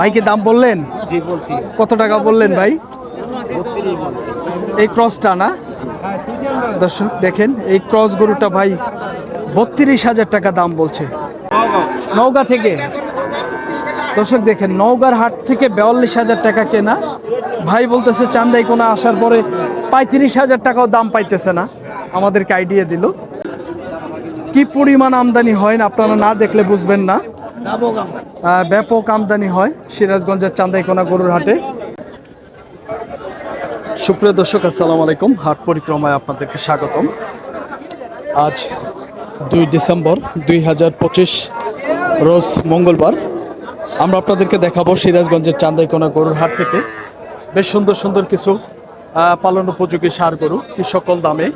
ভাইকে দাম বললেন? জি বলছি। কত টাকা বললেন ভাই? এই ক্রসটা না? দর্শক দেখেন এই ক্রস গরুটা ভাই বত্রিশ হাজার টাকা দাম বলছে। নওগাঁ থেকে। দর্শক দেখেন নওগাঁর হাট থেকে বেয়াল্লিশ হাজার টাকা কেনা। ভাই বলতেছে চান্দাই কোনা আসার পরে পঁয়ত্রিশ হাজার টাকাও দাম পাইতেছে না। আমাদেরকে আইডিয়া দিল। কি পরিমাণ আমদানি হয় না আপনারা না দেখলে বুঝবেন না। ব্যাপক আমদানি হয় সিরাজগঞ্জের চান্দাইকোনা গরুর হাটে। সুপ্রিয় দর্শক, আসসালামু আলাইকুম। হাট পরিক্রমায় আপনাদেরকে স্বাগতম। আজ দুই ডিসেম্বর দুই হাজার পঁচিশ, রোজ মঙ্গলবার। আমরা আপনাদেরকে দেখাবো সিরাজগঞ্জের চান্দাইকোনা গরুর হাট থেকে। বেশ সুন্দর সুন্দর কিছু পালন উপযোগী সার গরু কি সকল দামে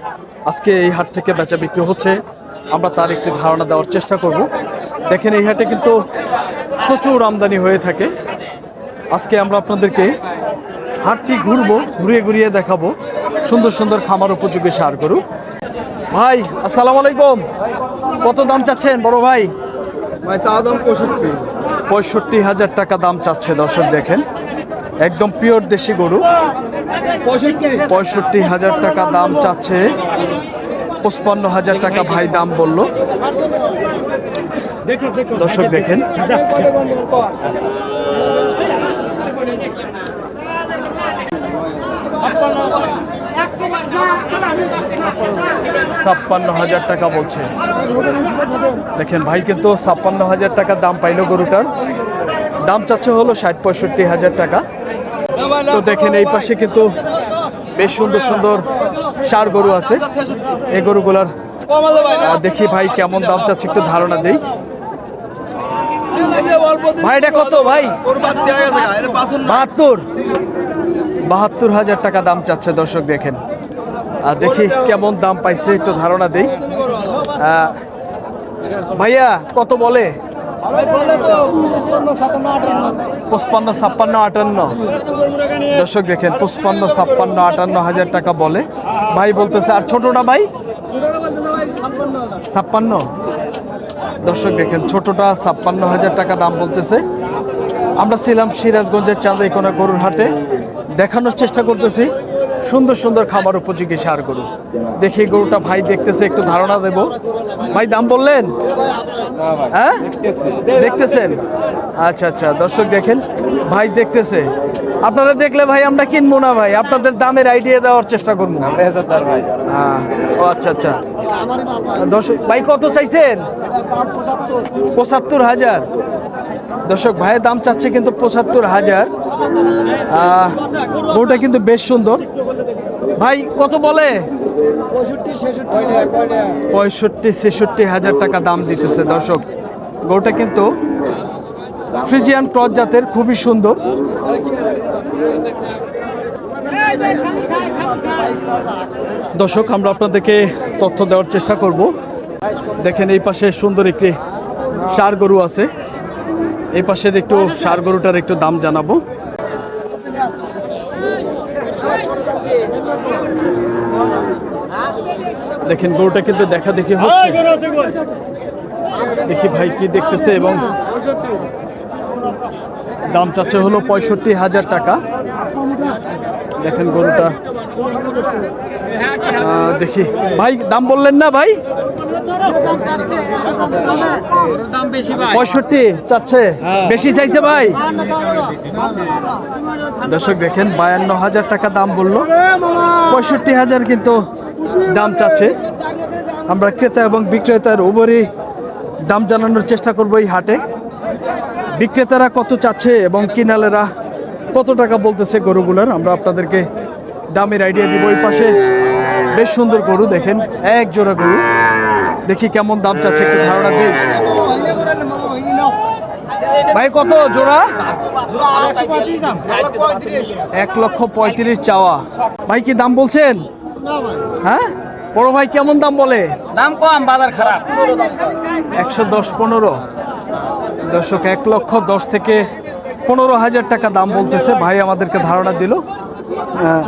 আজকে এই হাট থেকে বেচা বিক্রি হচ্ছে। আমরা তার একটি ধারণা দেওয়ার চেষ্টা করব। দেখেন এই হাটে কিন্তু প্রচুর আমদানি হয়ে থাকে। আজকে আমরা আপনাদেরকে হাটটি ঘুরবো ঘুরিয়ে ঘুরিয়ে দেখাবো। সুন্দর সুন্দর খামার উপযোগী সার গরু। ভাই আসসালামু আলাইকুম। কত দাম চাচ্ছেন বড় ভাই? দাম পঁয়ষট্টি। পঁয়ষট্টি হাজার টাকা দাম চাচ্ছে দর্শক দেখেন। একদম পিওর দেশি গরু। পঁয়ষট্টি হাজার টাকা দাম চাচ্ছে। পঁচপান্ন হাজার টাকা ভাই দাম বলল। দর্শক দেখেন। ছাপ্পান্ন হাজার টাকা বলছে। দেখেন ভাই কিন্তু ছাপ্পান্ন হাজার টাকা দাম পাইলো গরুটার। দাম চাচ্ছে হলো ষাট পঁয়ষট্টি হাজার টাকা। তো দেখেন এই পাশে কিন্তু বেশ সুন্দর সুন্দর সার গরু আছে। এই গরুগুলার দেখি ভাই কেমন দাম চাচ্ছে একটু ধারণা দেই। ভাই এটা কত ভাই? বাহাত্তর। বাহাত্তর হাজার টাকা দাম চাচ্ছে দর্শক দেখেন। আর দেখি কেমন দাম পাইছে একটু ধারণা দেই। ভাইয়া কত বলে? পঁচপান্ন ছাপ্পান্ন আটান্ন। দর্শক দেখেন পঁচপান্ন ছাপ্পান্ন আটান্ন হাজার টাকা বলে। ভাই বলতেছে আর ছোটটা ভাই? ছাপ্পান্ন। দর্শক, দেখেন ছোটটা ছাপ্পান্ন হাজার টাকা দাম বলতেছে। আমরা ছিলাম সিরাজগঞ্জের চাঁদাইকোনা গরুর হাটে। দেখানোর চেষ্টা করতেছি। সুন্দর সুন্দর খামার উপযোগী সার গরু। দেখি গরুটা ভাই দেখতেছে, একটু ধারণা দেব। ভাই, দাম বললেন? হ্যাঁ? দেখতেছেন? আচ্ছা আচ্ছা দর্শক দেখেন, ভাই দেখতেছে। আপনারা দেখলে ভাই আমরা কিনবো না ভাই। আপনাদের দামের আইডিয়া দেওয়ার চেষ্টা করব। ভাই। হ্যাঁ। ও আচ্ছা আচ্ছা। দর্শক ভাই কত চাইছেন? পঁচাত্তর হাজার। দর্শক ভাইয়ের দাম চাচ্ছে কিন্তু পঁচাত্তর হাজার। গরুটা কিন্তু বেশ সুন্দর। ভাই কত বলে? পঁয়ষট্টি ছেষট্টি হাজার টাকা দাম দিতেছে দর্শক। গরুটা কিন্তু ফ্রিজিয়ান ক্রস জাতের খুবই সুন্দর। দর্শক, আমরা আপনাদেরকে তথ্য দেওয়ার চেষ্টা করব। দেখেন এই পাশে সুন্দর একটি সার গরু আছে। এই পাশের একটু সার গরুটার একটু দাম জানাব। দেখেন, গরুটা কিন্তু দেখা দেখি হচ্ছে। দেখি ভাই কি দেখতেছে এবং দাম চাচ্ছে হলো পঁয়ষট্টি হাজার টাকা। দেখেন গরুটা। দেখি। ভাই, দাম বললেন না ভাই? পঁয়ষট্টি চাচ্ছে। বেশি চাইছে ভাই? দর্শক দেখেন, বায়ান্ন হাজার টাকা দাম বলল। পঁয়ষট্টি হাজার কিন্তু দাম চাচ্ছে। আমরা ক্রেতা এবং বিক্রেতার উভরই দাম জানানোর চেষ্টা করব এই হাটে। বিক্রেতারা কত চাচ্ছে এবং কিনালেরা কত টাকা বলতেছে গরুগুলোর আমরা আপনাদেরকে দামের আইডিয়া দিব ওই পাশে। বেশ সুন্দর গরু দেখেন এক জোড়া গরু। দেখি কেমন দাম চাচ্ছে একটু ধারণা দিই ভাই কত জোড়া? এক লক্ষ পঁয়ত্রিশ চাওয়া। ভাই কি দাম বলছেন? হ্যাঁ? বড় ভাই কেমন দাম বলে? দাম কম বাজার খারাপ। একশো দশ পনেরো। দর্শক এক লক্ষ দশ থেকে পনেরো হাজার টাকা দাম বলতেছে। ভাই আমাদেরকে ধারণা দিল। আহ,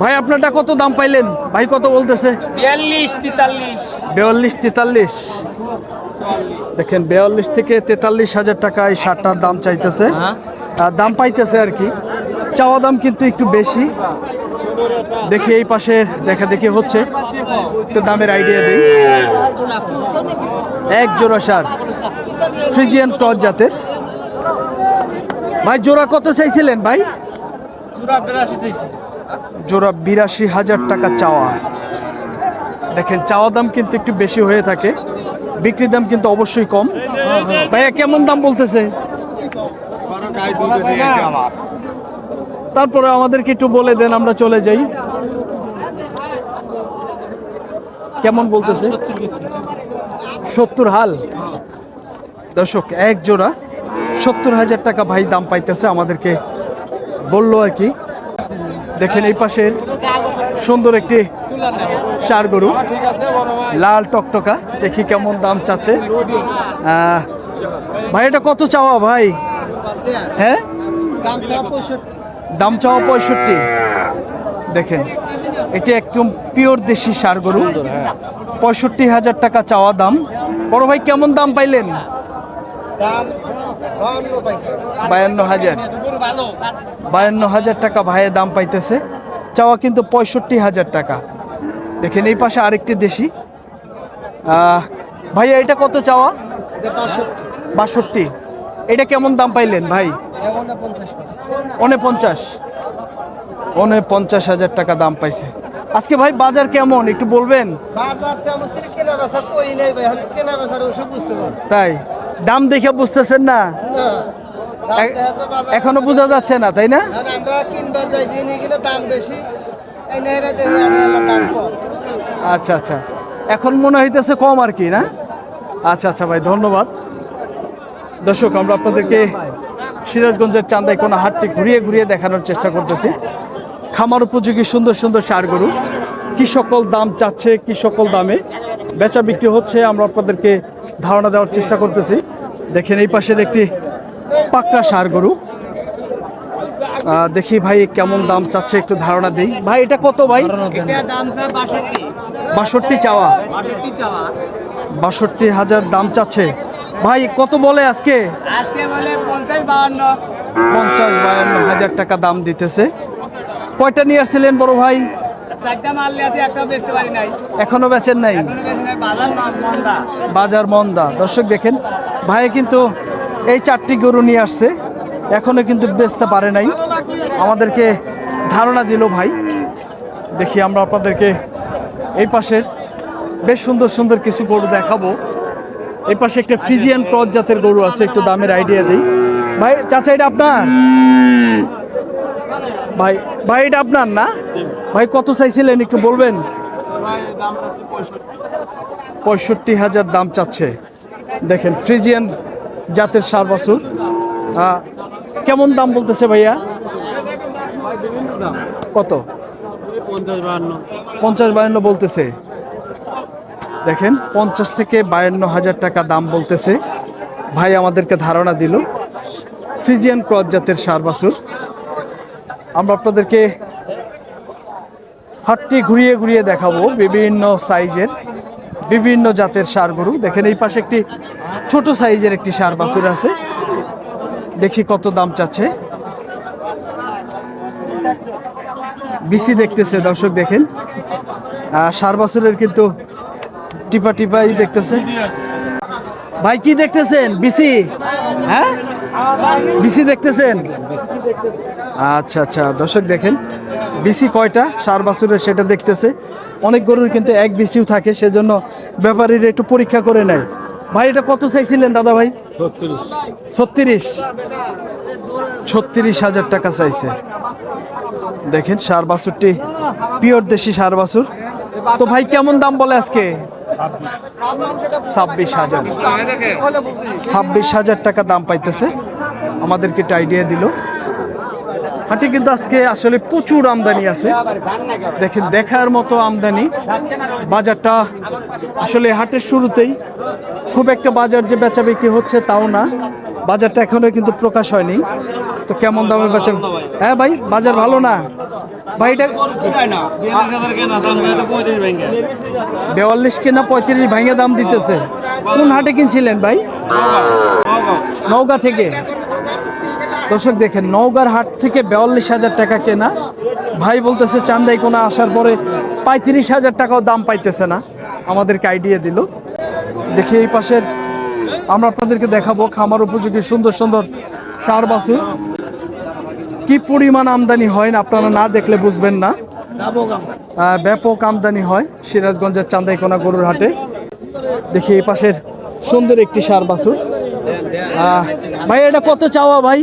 ভাই আপনারটা কত দাম পাইলেন? ভাই কত বলতেছে? বিয়াল্লিশ তেতাল্লিশ। দেখেন বেয়াল্লিশ থেকে তেতাল্লিশ হাজার টাকা এই শার্টটার দাম চাইতেছে। আর দাম পাইতেছে আর কি। চাওয়া দাম কিন্তু একটু বেশি। দেখি এই পাশে দেখা দেখি হচ্ছে। একটু দামের আইডিয়া দিই। এক জোড়া সার ফ্রিজিয়ান ক্রস জাতের। ভাই জোড়া কত চাইছিলেন ভাই? জোড়া বিরাশি হাজার টাকা চাওয়া। দেখেন চাওয়া দাম কিন্তু একটু বেশি হয়ে থাকে। বিক্রির দাম কিন্তু অবশ্যই কম। ভাইয়া কেমন দাম বলতেছে? তারপরে আমাদেরকে একটু বলে দেন আমরা চলে যাই। কেমন বলতেছে? সত্তর হাল। দর্শক, এক জোড়া সত্তর হাজার টাকা ভাই দাম পাইতেছে আমাদেরকে বলল আর কি। দেখেন এই পাশের সুন্দর একটি সার গরু, লাল টকটকা, দেখি কেমন দাম চাচ্ছে। ভাই, এটা কত চাওয়া ভাই? হ্যাঁ? দাম চাওয়া পঁয়ষট্টি। দেখেন, এটি একদম পিওর দেশি সার গরু। পঁয়ষট্টি হাজার টাকা চাওয়া দাম। বড় ভাই, কেমন দাম পাইলেন? দাম বায়ান্ন হাজার। বায়ান্ন হাজার টাকা ভাইয়ের দাম পাইতেছে। চাওয়া কিন্তু পঁয়ষট্টি হাজার টাকা। দেখেন এই পাশে আরেকটি দেশি। ভাইয়া এটা কত চাওয়া? বাষট্টি। এটা কেমন দাম পাইলেন ভাই? অনে পঞ্চাশ অনে পঞ্চাশ হাজার টাকা দাম পাইছে। আজকে ভাই বাজার কেমন? একটু বলবেন? বাজার তেমন কেনা বেচা করি নাই ভাই কেনা বেচার ওসব বুঝতে পারি। তাই? দাম দেখে বুঝতেছেন না? বাজার এখনও বোঝা যাচ্ছে না তাই না? আমরা কিনবার যাইছি গেলে দাম বেশি। আচ্ছা আচ্ছা। এখন মনে হইতেছে কম আর কি না? আচ্ছা আচ্ছা ভাই ধন্যবাদ। দর্শক আমরা আপনাদেরকে সিরাজগঞ্জের চান্দাই কোনো হাটটি ঘুরিয়ে ঘুরিয়ে দেখানোর চেষ্টা করতেছি। খামার উপযোগী সুন্দর সুন্দর সার গরু। কি সকল দাম চাচ্ছে কি সকল দামে? বেচা বিক্রি হচ্ছে আমরা আপনাদেরকে ধারণা দেওয়ার চেষ্টা করতেছি। দেখেন এই পাশের একটি পাকড়া সার গরু। দেখি ভাই কেমন দাম চাচ্ছে একটু ধারণা দিই। ভাই এটা কত ভাই? বাষট্টি। চাওয়া। বাষট্টি হাজার দাম চাচ্ছে। ভাই কত বলে আজকে? পঞ্চাশ বায়ান্ন হাজার টাকা দাম দিতেছে। কয়টা নিয়ে আসছিলেন বড় ভাই? এখনও বেচেন নাই? বাজার মন্দা। বাজার মন্দা। দর্শক দেখেন ভাই কিন্তু এই চারটি গরু নিয়ে আসছে এখনও কিন্তু বেচতে পারে নাই। আমাদেরকে ধারণা দিল ভাই। দেখি আমরা আপনাদেরকে এই পাশের বেশ সুন্দর সুন্দর কিছু গরু দেখাবো। এই পাশে একটা ফিজিয়ান ক্রস জাতের গরু আছে একটু দামের আইডিয়া দিই। ভাই চাচা এটা আপনার? ভাই ভাই এটা আপনার না? ভাই কত চাইছিলেন? একটু বলবেন? পঁয়ষট্টি হাজার দাম চাচ্ছে। দেখেন ফ্রিজিয়ান জাতের সার বাছুর। কেমন দাম বলতেছে ভাইয়া? কত? পঞ্চাশ পঞ্চাশ বায়ান্ন বলতেছে। দেখেন পঞ্চাশ থেকে বায়ান্ন হাজার টাকা দাম বলতেছে। ভাই আমাদেরকে ধারণা দিল। ফ্রিজিয়ান ক্রস জাতের সার বাছুর। আমরা আপনাদেরকে হাটটি ঘুরিয়ে ঘুরিয়ে দেখাবো বিভিন্ন সাইজের, বিভিন্ন জাতের সার গরু। দেখেন এই পাশে একটি ছোট সাইজের একটি সার বাছুর আছে। দেখি কত দাম চাচ্ছে। বিসি দেখতেছে, দর্শক দেখেন। সার বাছুরের কিন্তু টিপা টিপাই দেখতেছে। ভাই, কি দেখতেছেন? বিসি? হ্যাঁ? বিসি দেখতেছেন? আচ্ছা আচ্ছা দর্শক দেখেন, বিসি কয়টা? সার বাছুরের সেটা দেখতেছে। অনেক গরুর কিন্তু এক বিসিও থাকে, সেজন্য ব্যাপারীরা একটু পরীক্ষা করে নেয়। ভাই, এটা কত চাইছিলেন, দাদা ভাই? ছত্রিশ। ছত্রিশ হাজার টাকা চাইছে। দেখেন, সার বাছুরটি পিওর দেশি সার বাছুর। তো ভাই, কেমন দাম বলে আজকে? ছাব্বিশ হাজার। ছাব্বিশ হাজার টাকা দাম পাইতেছে। আমাদেরকে একটা আইডিয়া দিল। হাটে কিন্তু আজকে আসলে প্রচুর আমদানি আছে। দেখেন, দেখার মতো আমদানি। বাজারটা আসলে হাটের শুরুতেই খুব একটা বাজার যে বেচা হচ্ছে তাও না। বাজারটা এখনও কিন্তু প্রকাশ হয়নি। তো কেমন দামে বেচেন হ্যাঁ ভাই, বাজার ভালো না? ভাই বেয়াল্লিশ কেনা পঁয়ত্রিশ ভাঙে দাম দিতেছে। কোন হাটে কিনছিলেন ভাই? নওগাঁ থেকে। দর্শক দেখেন, নওগাঁর হাট থেকে বেয়াল্লিশ হাজার টাকা কেনা। ভাই বলতেছে চান্দাই কোনা আসার পরে পঁয়ত্রিশ হাজার টাকাও দাম পাইতেছে না। আমাদেরকে আইডিয়া দিল। দেখি এই পাশের, আমরা আপনাদেরকে দেখাবো খামার উপযোগী সুন্দর সুন্দর সার বাছুর। কি পরিমাণ আমদানি হয় না? আপনারা না দেখলে বুঝবেন না। ব্যাপক আমদানি। হয় সিরাজগঞ্জের চান্দাইকোনা গরুর হাটে। দেখি এই পাশের সুন্দর একটি সার বাছুর। ভাই এটা কত চাওয়া ভাই?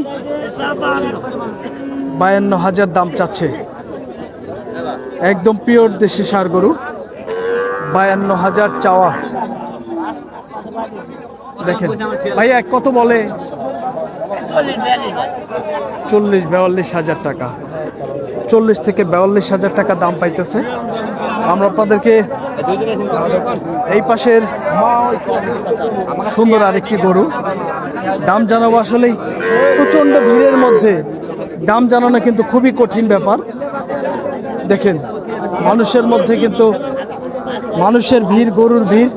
বায়ান্ন হাজার দাম চাচ্ছে। একদম পিওর দেশি সার গরু। বায়ান্ন হাজার চাওয়া। দেখেন। ভাইয়া কত বলে? চল্লিশ, বেয়াল্লিশ হাজার টাকা। চল্লিশ থেকে বেয়াল্লিশ হাজার টাকা দাম পাইতেছে। আমরা আপনাদেরকে এই পাশের সুন্দর আরেকটি গরু। দাম জানাব আসলেই প্রচণ্ড ভিড়ের মধ্যে। দাম জানানো কিন্তু খুবই কঠিন ব্যাপার। দেখেন, মানুষের মধ্যে কিন্তু মানুষের ভিড়, গরুর ভিড়,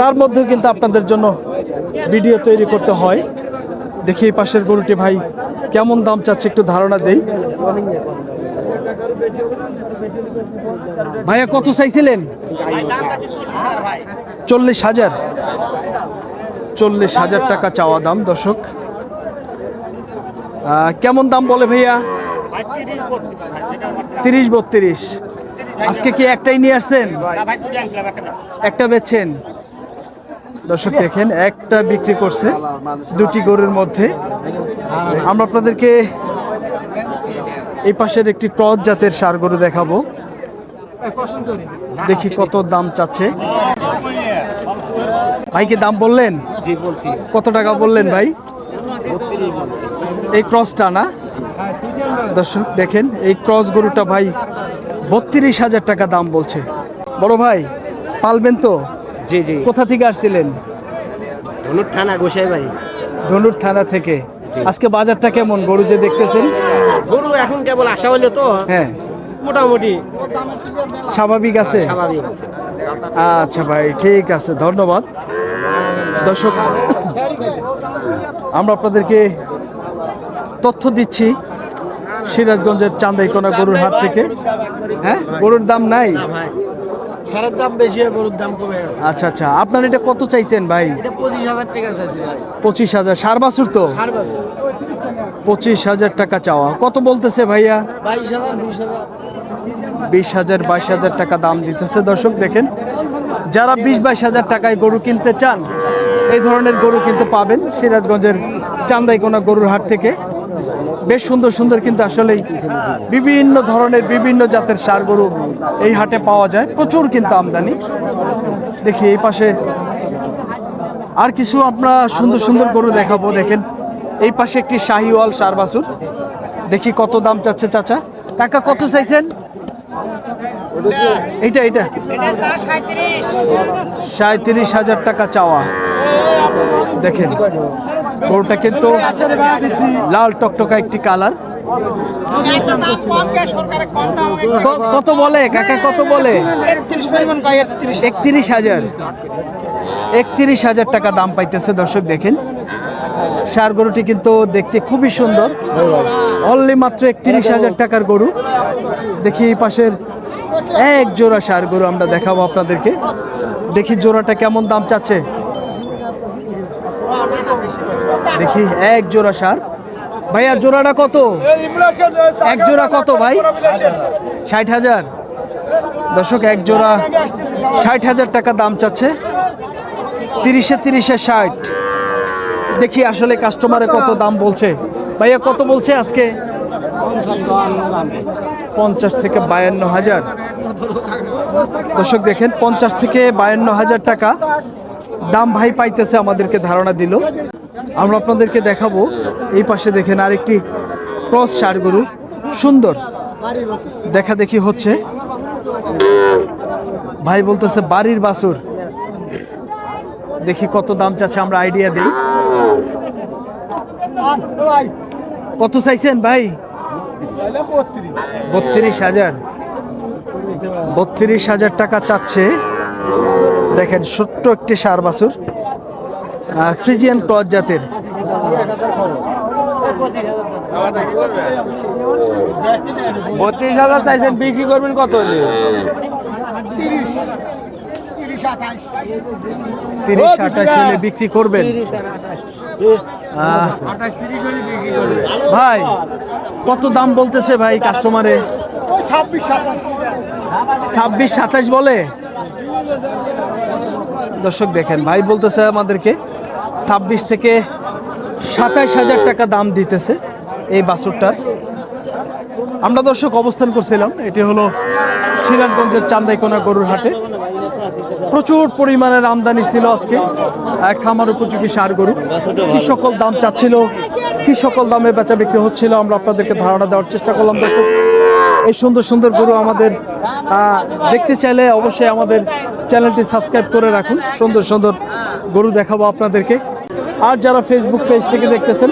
তার মধ্যেও কিন্তু আপনাদের জন্য ভিডিও তৈরি করতে হয়। দেখি এই পাশের গরুটি ভাই কেমন দাম চাচ্ছে একটু ধারণা দেই। ভাইয়া কত চাইছিলেন? চল্লিশ হাজার। চল্লিশ হাজার টাকা চাওয়া দাম, দর্শক। কেমন দাম বলে ভাইয়া? তিরিশ বত্রিশ। আজকে কি একটাই নিয়ে আসছেন? একটা বেচছেন? দর্শক দেখেন একটা বিক্রি করছে দুটি গরুর মধ্যে। আমরা আপনাদেরকে এই পাশের একটি ক্রস জাতের সার গরু দেখাবো। দেখি কত দাম চাচ্ছে। ভাইকে দাম বললেন? জি বলছি। কত টাকা বললেন ভাই? এই ক্রসটা না? দর্শক দেখেন এই ক্রস গরুটা ভাই বত্রিশ হাজার টাকা দাম বলছে। বড় ভাই পালবেন তো? জি জি। কোথা থেকে আসছিলেন? ধনুর থানা গোসাই বাড়ি। ধনুর থানা থেকে। আজকে বাজারটা কেমন? গরু যে দেখতেছেন? গরু এখন কেবল আসা হলো তো। হ্যাঁ। মোটামুটি। স্বাভাবিক আছে? স্বাভাবিক আছে। আচ্ছা ভাই ঠিক আছে ধন্যবাদ। দর্শক আমরা আপনাদেরকে তথ্য দিচ্ছি সিরাজগঞ্জের চান্দাইকোনা গরুর হাট থেকে। হ্যাঁ গরুর দাম নাই? ফেরার দাম বেশি হয় গরুর দাম কমে গেছে। আচ্ছা আচ্ছা। আপনার এটা কত চাইছেন ভাই? এটা পঁচিশ হাজার টাকা চাইছি ভাই। পঁচিশ হাজার। সার বাছুর তো? সার বছর। পঁচিশ হাজার টাকা চাওয়া। কত বলতেছে ভাইয়া? বাইশ হাজার বিশ হাজার। বিশ হাজার বাইশ হাজার টাকা দাম দিতেছে। দর্শক দেখেন যারা বিশ বাইশ হাজার টাকায় গরু কিনতে চান এই ধরনের গরু কিন্তু পাবেন সিরাজগঞ্জের চান্দাইকোনা গরুর হাট থেকে। বেশ সুন্দর সুন্দর কিন্তু আসলেই বিভিন্ন ধরনের, বিভিন্ন জাতের সার গরু এই হাটে পাওয়া যায়। প্রচুর কিন্তু আমদানি। দেখি এই পাশে আর কিছু আমরা সুন্দর সুন্দর গরু দেখাবো, দেখেন। এই পাশে একটি শাহিওয়াল সার বাসুর দেখি কত দাম চাচ্ছে চাচা। কাকা কত চাইছেন? এইটা এইটা। সাঁত্রিশ হাজার টাকা চাওয়া। দেখেন। গরুটা কিন্তু লাল টকটকা একটি কালার। কত বলে? কাকা, কত বলে? একত্রিশ হাজার। একত্রিশ হাজার টাকা দাম পাইতেছে, দর্শক দেখেন। সার গরুটি কিন্তু দেখতে খুবই সুন্দর। অনলি মাত্র একত্রিশ হাজার টাকার গরু। দেখি এই পাশের এক জোড়া সার গরু আমরা দেখাবো আপনাদেরকে। দেখি জোড়াটা কেমন দাম চাচ্ছে? দেখি, এক জোড়া সার। ভাইয়া জোড়াটা কত? এক জোড়া কত ভাই? ষাট হাজার। দর্শক, এক জোড়া ষাট হাজার টাকা দাম চাচ্ছে। তিরিশে তিরিশে ষাট। দেখি আসলে কাস্টমারে কত দাম বলছে। ভাইয়া, কত বলছে আজকে? পঞ্চাশ থেকে বায়ান্ন হাজার। দর্শক, দেখেন, পঞ্চাশ থেকে বায়ান্ন হাজার টাকা। দাম ভাই পাইতেছে আমাদেরকে ধারণা দিল। আমরা আপনাদেরকে দেখাবো। এই পাশে দেখেন আরেকটি ক্রস সার গরু। সুন্দর। দেখা দেখি হচ্ছে। ভাই বলতেছে, বাড়ির বাসুর দেখি কত দাম চাচ্ছে, আমরা আইডিয়া দিই। কত চাইছেন ভাই? বত্রিশ হাজার। বত্রিশ হাজার টাকা চাচ্ছে। দেখেন ছোট্ট একটি সার বাছুর ফ্রিজিয়ান ক্রস জাতের। বত্রিশ হাজার চাইছেন বিক্রি করবেন কত হলে? তিরিশ আঠাশ হলে বিক্রি করবেন। ভাই কত দাম বলতেছে ভাই কাস্টমারে ছাব্বিশ সাতাশ বলে? দর্শক দেখেন, ভাই বলতেছে আমাদেরকে ছাব্বিশ থেকে সাতাশ হাজার টাকা দাম দিতেছে এই বাছুরটার। আমরা দর্শক অবস্থান করছিলাম, এটি হলো সিরাজগঞ্জের চান্দাইকোনা গরুর হাটে। প্রচুর পরিমাণের আমদানি ছিল আজকে খামার উপযোগী সার গরু। কি সকল দাম চাচ্ছিল, কি সকল দামে বেচা বিক্রি হচ্ছিল, আমরা আপনাদেরকে ধারণা দেওয়ার চেষ্টা করলাম দর্শক। এই সুন্দর সুন্দর গরু আমাদের দেখতে চাইলে অবশ্যই আমাদের চ্যানেলটি সাবস্ক্রাইব করে রাখুন। সুন্দর সুন্দর গরু দেখাবো আপনাদেরকে। আর যারা ফেসবুক পেজ থেকে দেখতেছেন,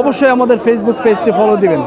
অবশ্যই আমাদের ফেসবুক পেজটি ফলো দিবেন।